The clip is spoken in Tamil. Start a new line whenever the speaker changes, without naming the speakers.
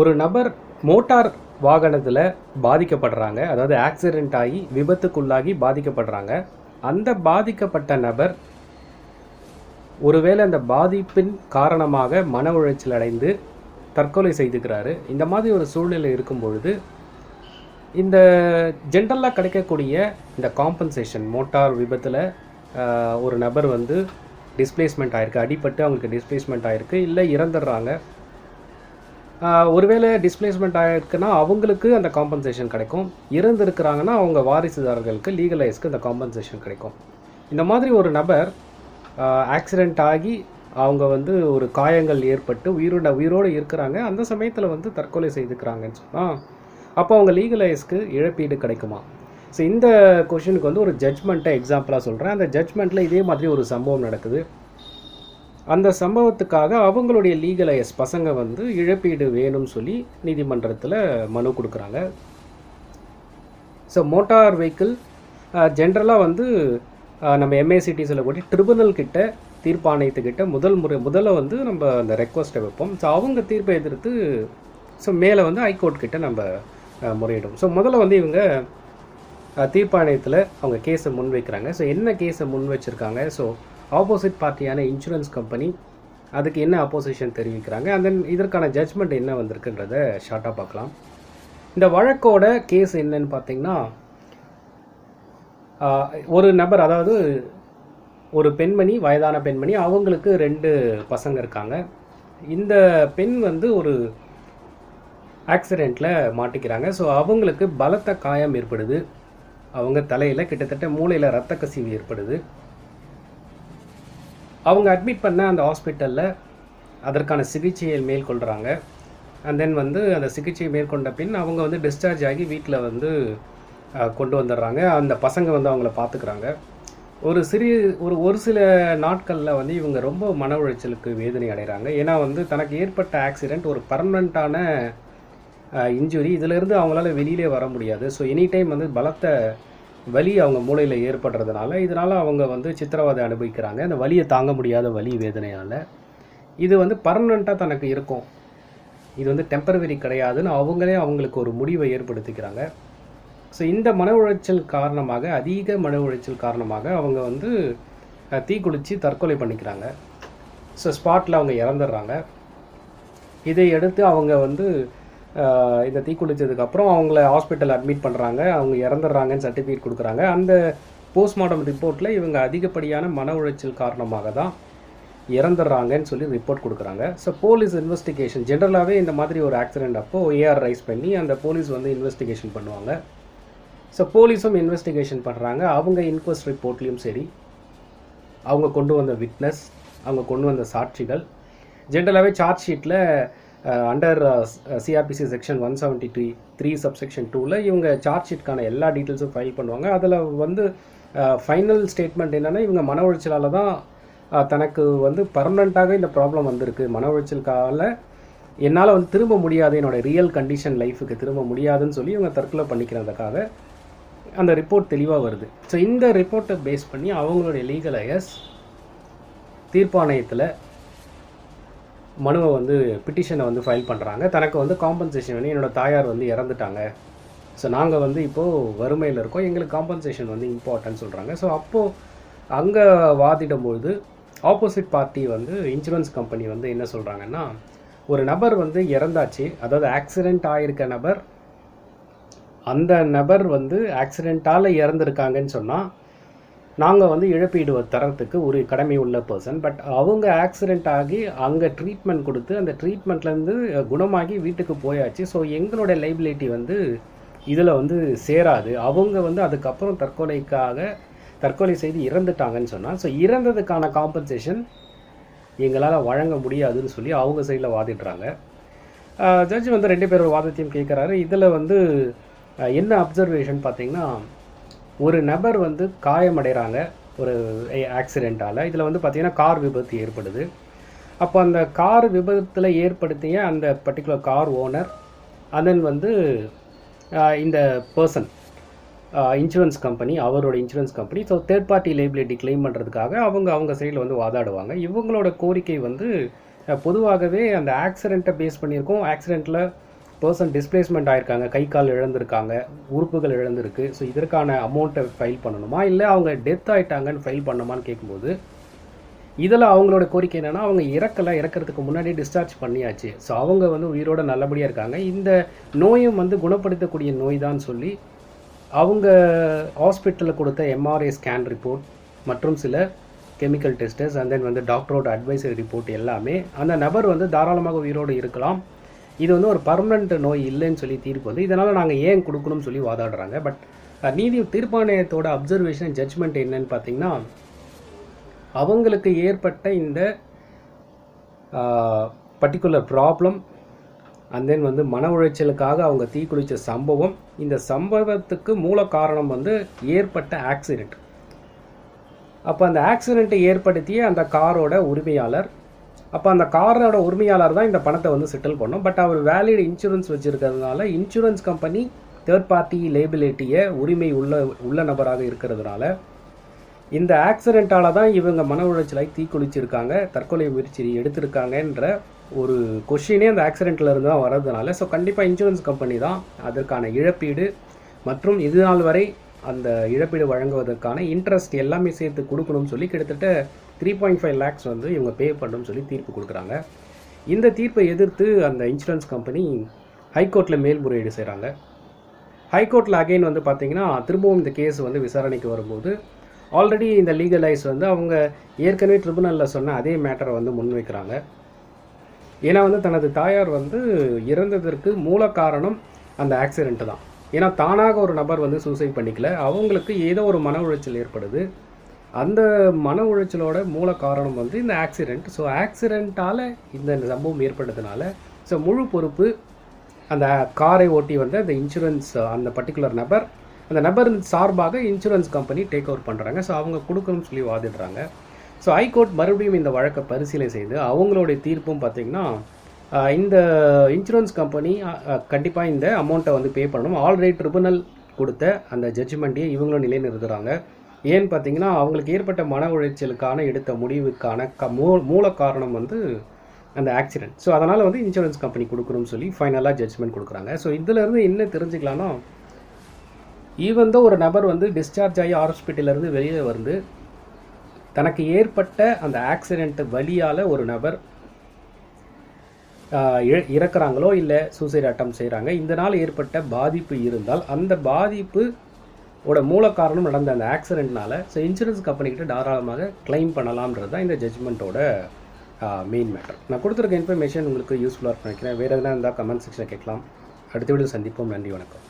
ஒரு நபர் மோட்டார் வாகனத்தில் பாதிக்கப்படுறாங்க அதாவது ஆக்சிடெண்ட் ஆகி விபத்துக்குள்ளாகி பாதிக்கப்படுறாங்க. அந்த பாதிக்கப்பட்ட நபர் ஒருவேளை அந்த பாதிப்பின் காரணமாக மன உளைச்சல் அடைந்து தற்கொலை செய்துக்கிறாரு. இந்த மாதிரி ஒரு சூழ்நிலை இருக்கும் பொழுது இந்த ஜென்ரலாக கிடைக்கக்கூடிய இந்த காம்பன்சேஷன் மோட்டார் விபத்தில் ஒரு நபர் வந்து டிஸ்பிளேஸ்மெண்ட் ஆயிருக்கு அடிப்பட்டு அவங்களுக்கு டிஸ்பிளேஸ்மெண்ட் ஆயிருக்கு இல்லை இறந்துடுறாங்க. ஒருவேளை டிஸ்பிளேஸ்மெண்ட் ஆகிருக்குன்னா அவங்களுக்கு அந்த காம்பன்சேஷன் கிடைக்கும். இறந்துருக்கிறாங்கன்னா அவங்க வாரிசுதாரர்களுக்கு லீகலைஸ்க்கு அந்த காம்பன்சேஷன் கிடைக்கும். இந்த மாதிரி ஒரு நபர் ஆக்சிடெண்ட் ஆகி அவங்க வந்து ஒரு காயங்கள் ஏற்பட்டு உயிரோட உயிரோடு இருக்கிறாங்க. அந்த சமயத்தில் வந்து தற்கொலை செய்துக்கிறாங்கன்னு சொன்னால் அப்போ அவங்க லீகலைஸ்க்கு இழப்பீடு கிடைக்குமா? ஸோ இந்த கொஷனுக்கு வந்து ஒரு ஜட்ஜ்மெண்ட்டை எக்ஸாம்பிளாக சொல்கிறேன் அந்த ஜட்ஜ்மெண்ட்டில் இதே மாதிரி ஒரு சம்பவம் நடக்குது. அந்த சம்பவத்துக்காக அவங்களுடைய லீகலைஸ் பசங்க வந்து இழப்பீடு வேணும்னு சொல்லி நீதிமன்றத்தில் மனு கொடுக்குறாங்க. ஸோ மோட்டார் வெஹிக்கிள் ஜென்ரலாக வந்து நம்ம எம்ஏசிடி சொல்லக்கூடிய ட்ரிபுனல் கிட்ட தீர்ப்பாணையத்துக்கிட்ட முதல் முறை முதல்ல வந்து நம்ம அந்த ரெக்வஸ்ட்டை வைப்போம். ஸோ அவங்க தீர்ப்பை எதிர்த்து ஸோ மேலே வந்து ஹைகோர்ட் கிட்ட நம்ம முறையிடும். ஸோ முதல்ல வந்து இவங்க தீர்ப்பாணையத்தில் அவங்க கேஸை முன் வைக்கிறாங்க ஸோ என்ன கேஸை முன் வச்சுருக்காங்க ஸோ ஆப்போசிட் பார்ட்டியான இன்சூரன்ஸ் கம்பெனி அதுக்கு என்ன அப்போசிஷன் தெரிவிக்கிறாங்க? அண்ட் தென் இதற்கான ஜட்ஜ்மெண்ட் என்ன வந்திருக்குன்றத ஷார்ட்டாக பார்க்கலாம். இந்த வழக்கோட கேஸ் என்னன்னு பார்த்தீங்கன்னா ஒரு நபர் அதாவது ஒரு பெண்மணி வயதான பெண்மணி அவங்களுக்கு ரெண்டு பசங்க இருக்காங்க. இந்த பெண் வந்து ஒரு ஆக்சிடெண்ட்டில் மாட்டிக்கிறாங்க. ஸோ அவங்களுக்கு பலத்த காயம் ஏற்படுது. அவங்க தலையில் கிட்டத்தட்ட மூளையில் ரத்த கசிவு ஏற்படுது. அவங்க அட்மிட் பண்ண அந்த ஹாஸ்பிட்டலில் அதற்கான சிகிச்சையை மேற்கொள்கிறாங்க அண்ட் தென் வந்து அந்த சிகிச்சையை மேற்கொண்ட பின் அவங்க வந்து டிஸ்சார்ஜ் ஆகி வீட்டில் வந்து கொண்டு வந்துடுறாங்க அந்த பசங்க வந்து அவங்கள பார்த்துக்கிறாங்க ஒரு சிறிய ஒரு ஒரு சில நாட்களில் வந்து இவங்க ரொம்ப மன உளைச்சலுக்கு வேதனை அடைகிறாங்க ஏன்னா வந்து தனக்கு ஏற்பட்ட ஆக்சிடெண்ட் ஒரு பர்மனண்ட்டான இன்ஜுரி இதிலிருந்து அவங்களால வெளியிலே வர முடியாது. ஸோ எனி டைம் வந்து பலத்த வலி அவங்க மூளையில் ஏற்படுறதுனால இதனால் அவங்க வந்து சித்திரவதை அனுபவிக்கிறாங்க. அந்த வலியை தாங்க முடியாத வலி வேதனையால். இது வந்து பர்மனண்ட்டாக தனக்கு இருக்கும். இது வந்து டெம்பரவரி கிடையாதுன்னு அவங்களே அவங்களுக்கு ஒரு முடிவை ஏற்படுத்திக்கிறாங்க. ஸோ இந்த மன உளைச்சல் காரணமாக அதிக மன உளைச்சல் காரணமாக அவங்க வந்து தீக்குளித்து தீக்குளிச்சு தற்கொலை பண்ணிக்கிறாங்க. ஸோ ஸ்பாட்டில் அவங்க இறந்துடுறாங்க. இதை எடுத்து அவங்க வந்து இந்த தீக்குளிச்சதுக்கப்புறம் அவங்கள ஹாஸ்பிட்டல் அட்மிட் பண்ணுறாங்க அவங்க இறந்துடுறாங்கன்னு சர்டிஃபிகேட் கொடுக்குறாங்க. அந்த போஸ்ட்மார்ட்டம் ரிப்போர்ட்டில் இவங்க அதிகப்படியான மன உளைச்சல் காரணமாக தான் இறந்துடுறாங்கன்னு சொல்லி ரிப்போர்ட் கொடுக்குறாங்க. ஸோ போலீஸ் இன்வெஸ்டிகேஷன் ஜென்ரலாகவே இந்த மாதிரி ஒரு ஆக்சிடெண்ட் அப்போ ஏஆர் ரைஸ் பண்ணி அந்த போலீஸ் வந்து இன்வெஸ்டிகேஷன் பண்ணுவாங்க. ஸோ போலீஸும் இன்வெஸ்டிகேஷன் பண்ணுறாங்க அவங்க இன்கொஸ்ட் ரிப்போர்ட்லேயும் சரி. அவங்க கொண்டு வந்த விட்னஸ் அவங்க கொண்டு வந்த சாட்சிகள். ஜென்ரலாகவே சார்ஜ் ஷீட்டில் under CrPC section one seventy three three subsection டூவில் இவங்க சார்ஜ் ஷீட்கான எல்லா டீட்டெயில்ஸும் ஃபைல் பண்ணுவாங்க. அதில் வந்து ஃபைனல் ஸ்டேட்மெண்ட் என்னென்னா இவங்க மன உளைச்சலால் தான் தனக்கு வந்து பர்மனண்ட்டாக இந்த ப்ராப்ளம் வந்திருக்கு. மன உளைச்சலுக்கால என்னால் வந்து திரும்ப முடியாது. என்னோட ரியல் கண்டிஷன் லைஃபுக்கு திரும்ப முடியாதுன்னு சொல்லி இவங்க தற்கொலை பண்ணிக்கிறதுக்காக அந்த ரிப்போர்ட் தெளிவாக வருது. ஸோ இந்த ரிப்போர்ட்டை பேஸ் பண்ணி அவங்களுடைய லீகல் ஐஎஸ் தீர்ப்பாணையத்தில் மனுவை வந்து பிட்டிஷனை வந்து ஃபைல் பண்ணுறாங்க தனக்கு வந்து காம்பன்சேஷன் வேணும் என்னோடய தாயார் வந்து இறந்துட்டாங்க. ஸோ நாங்கள் வந்து இப்போது வறுமையில் இருக்கோம். எங்களுக்கு காம்பன்சேஷன் வந்து இம்பார்ட்டன்ட் சொல்கிறாங்க ஸோ அப்போது அங்கே வாதிடும்பொழுது ஆப்போசிட் பார்ட்டி வந்து இன்சூரன்ஸ் கம்பெனி வந்து என்ன சொல்கிறாங்கன்னா ஒரு நபர் வந்து இறந்தாச்சு. அதாவது ஆக்சிடெண்ட் ஆகிருக்க நபர் அந்த நபர் வந்து ஆக்சிடெண்ட்டால் இறந்துருக்காங்கன்னு சொன்னால் நாங்கள் வந்து இழப்பீடு தரத்துக்கு ஒரு கடமை உள்ள பர்சன் பட் அவங்க ஆக்சிடெண்ட் ஆகி அங்கே ட்ரீட்மெண்ட் கொடுத்து அந்த ட்ரீட்மெண்ட்லேருந்து குணமாகி வீட்டுக்கு போயாச்சு. ஸோ எங்களோட லைபிலிட்டி வந்து இதில் வந்து சேராது. அவங்க வந்து அதுக்கப்புறம் தற்கொலைக்காக தற்கொலை செய்து இறந்துட்டாங்கன்னு சொன்னால் ஸோ இறந்ததுக்கான காம்பன்சேஷன் எங்களால் வழங்க முடியாதுன்னு சொல்லி அவங்க சைடில் வாதிடுறாங்க. ஜட்ஜ் வந்து ரெண்டு பேரோட வாதத்தையும் கேட்குறாரு இதில் வந்து என்ன அப்சர்வேஷன் பார்த்தீங்கன்னா ஒரு நபர் வந்து காயமடைகிறாங்க ஒரு ஆக்சிடெண்ட்டால் இதில் வந்து பார்த்தீங்கன்னா கார் விபத்து ஏற்படுது. அப்போ அந்த கார் விபத்தில் ஏற்படுத்திய அந்த பர்டிகுலர் கார் ஓனர் அதன் வந்து இந்த பர்சன் இன்சூரன்ஸ் கம்பெனி அவரோட insurance company so third party liability claim பண்ணுறதுக்காக அவங்க அவங்க சைடில் வந்து வாதாடுவாங்க. இவங்களோட கோரிக்கை வந்து பொதுவாகவே அந்த ஆக்சிடெண்ட்டை பேஸ் பண்ணியிருக்கோம். ஆக்சிடெண்ட்டில் பர்சன் டிஸ்பிளேஸ்மெண்ட் ஆயிருக்காங்க கை கால் இழந்திருக்காங்க உறுப்புகள் இழந்திருக்கு. ஸோ இதற்கான அமௌண்ட்டை ஃபைல் பண்ணணுமா? இல்லை அவங்க டெத் ஆகிட்டாங்கன்னு ஃபைல் பண்ணணுமான்னு கேட்கும்போது இதில் அவங்களோட கோரிக்கை என்னென்னா அவங்க இறக்கலை இறக்கிறதுக்கு முன்னாடி டிஸ்சார்ஜ் பண்ணியாச்சு. ஸோ அவங்க வந்து உயிரோட நல்லபடியாக இருக்காங்க. இந்த நோயும் வந்து குணப்படுத்தக்கூடிய நோய் தான் சொல்லி அவங்க ஹாஸ்பிட்டலில் கொடுத்த எம்ஆர்ஐ ஸ்கேன் ரிப்போர்ட் மற்றும் சில கெமிக்கல் டெஸ்டர்ஸ் அண்ட் தென் வந்து டாக்டரோட அட்வைசரி ரிப்போர்ட் எல்லாமே அந்த நபர் வந்து தாராளமாக உயிரோடு இருக்கலாம். இது வந்து ஒரு பர்மனண்ட் நோய் இல்லைன்னு சொல்லி தீர்ப்பு வந்து இதனால் நாங்கள் ஏன் கொடுக்கணும்னு சொல்லி வாதாடுறாங்க. பட் நீதி தீர்ப்பாணையத்தோட அப்சர்வேஷன் ஜட்ஜ்மெண்ட் என்னன்னு பார்த்தீங்கன்னா அவங்களுக்கு ஏற்பட்ட இந்த பர்டிகுலர் ப்ராப்ளம் அண்ட் தென் வந்து மன உளைச்சலுக்காக அவங்க தீக்குளித்த சம்பவம் இந்த சம்பவத்துக்கு மூல காரணம் வந்து ஏற்பட்ட ஆக்சிடெண்ட் அப்போ அந்த ஆக்சிடெண்ட்டை ஏற்படுத்திய அந்த காரோட உரிமையாளர் அப்போ அந்த காரோட உரிமையாளர் தான் இந்த பணத்தை வந்து செட்டில் பண்ணும் பட் அவர் வேலிட் இன்சூரன்ஸ் வச்சுருக்கிறதுனால இன்சூரன்ஸ் கம்பெனி தேர்ட் பார்ட்டி லேபிலிட்டியை உரிமை உள்ள உள்ள நபராக இருக்கிறதுனால இந்த ஆக்சிடெண்ட்டால் தான் இவங்க மன உளைச்சலாய் தீக்குளிச்சிருக்காங்க தற்கொலை முயற்சி எடுத்திருக்காங்கன்ற ஒரு கொஷினே அந்த ஆக்சிடெண்ட்டில் இருந்து தான் வர்றதுனால. ஸோ கண்டிப்பாக இன்சூரன்ஸ் கம்பெனி தான் அதற்கான இழப்பீடு. மற்றும் இது நாள் வரை அந்த இழப்பீடு வழங்குவதற்கான இன்ட்ரெஸ்ட் எல்லாமே சேர்த்து கொடுக்கணும்னு சொல்லி கிட்டத்தட்ட த்ரீ பாயிண்ட் ஃபைவ் லேக்ஸ் வந்து இவங்க பே பண்ணணும்னு சொல்லி தீர்ப்பு கொடுக்குறாங்க. இந்த தீர்ப்பை எதிர்த்து அந்த இன்சூரன்ஸ் கம்பெனி ஹைகோர்ட்டில் மேல்முறையீடு செய்கிறாங்க ஹைகோர்ட்டில் அகைன் வந்து பார்த்திங்கன்னா திரும்பவும் இந்த கேஸ் வந்து விசாரணைக்கு வரும்போது ஆல்ரெடி இந்த லீகலைஸ் வந்து அவங்க ஏற்கனவே ட்ரிபுனலில் சொன்ன அதே மேட்டரை வந்து முன்வைக்கிறாங்க. ஏன்னா வந்து தனது தாயார் வந்து இறந்ததற்கு மூல காரணம் அந்த ஆக்சிடெண்ட்டு தான். ஏன்னா தானாக ஒரு நபர் வந்து சூசைட் பண்ணிக்கல. அவங்களுக்கு ஏதோ ஒரு மன உளைச்சல் ஏற்படுது. அந்த மன உளைச்சலோட மூல காரணம் வந்து இந்த ஆக்சிடெண்ட் ஸோ ஆக்சிடெண்ட்டால் இந்த சம்பவம் ஏற்பட்டதுனால ஸோ முழு பொறுப்பு அந்த காரை ஓட்டி வந்து அந்த இன்சூரன்ஸ் அந்த பர்டிகுலர் நபர் அந்த நபர் சார்பாக இன்சூரன்ஸ் கம்பெனி டேக் ஓவர் பண்ணுறாங்க ஸோ அவங்க கொடுக்கணும்னு சொல்லி வாதிடுறாங்க. ஸோ ஹைகோர்ட் மறுபடியும் இந்த வழக்கை பரிசீலனை செய்து அவங்களுடைய தீர்ப்பும் பார்த்தீங்கன்னா இந்த இன்சூரன்ஸ் கம்பெனி கண்டிப்பாக இந்த அமௌண்ட்டை வந்து பே பண்ணணும். ஆல்ரெடி ட்ரிபுனல் கொடுத்த அந்த ஜட்ஜ்மெண்ட்டையே இவங்களும் நிலைநிறுத்துகிறாங்க ஏன்னு பார்த்தீங்கன்னா அவங்களுக்கு ஏற்பட்ட மன உளைச்சலுக்கான எடுத்த முடிவுக்கான க மூ மூல காரணம் வந்து அந்த ஆக்சிடென்ட் ஸோ அதனால் வந்து இன்சூரன்ஸ் கம்பெனி கொடுக்கணும்னு சொல்லி ஃபைனலாக ஜட்ஜ்மெண்ட் கொடுக்குறாங்க. ஸோ இதிலேருந்து என்ன தெரிஞ்சுக்கலாம்னா ஈவன் தான் ஒரு நபர் வந்து டிஸ்சார்ஜ் ஆகி ஹாஸ்பிட்டலேருந்து வெளியே வந்து தனக்கு ஏற்பட்ட அந்த ஆக்சிடென்ட் வழியால் ஒரு நபர் இறக்குறாங்களோ இல்லை சூசைட் அட்டம் செய்கிறாங்க இந்த நாள் ஏற்பட்ட பாதிப்பு இருந்தால் அந்த பாதிப்பு ஓட மூல காரணம் நடந்த அந்த ஆக்சிடென்ட்னால ஸோ இன்சூரன்ஸ் கம்பெனிக்கிட்ட தாராளமாக கிளைம் பண்ணலாம்ன்றது தான் இந்த ஜட்ஜ்மெண்ட்டோட மெயின் மேட்டர் நான் கொடுத்துருக்க இன்ஃபர்மேஷன் உங்களுக்கு யூஸ்ஃபுல்லாக இருக்கும் நினைக்கிறேன். வேறு எதனா இருந்தால் கமெண்ட் செக்ஷனில் கேட்கலாம். அடுத்த வீடியோ சந்திப்போம். நன்றி வணக்கம்.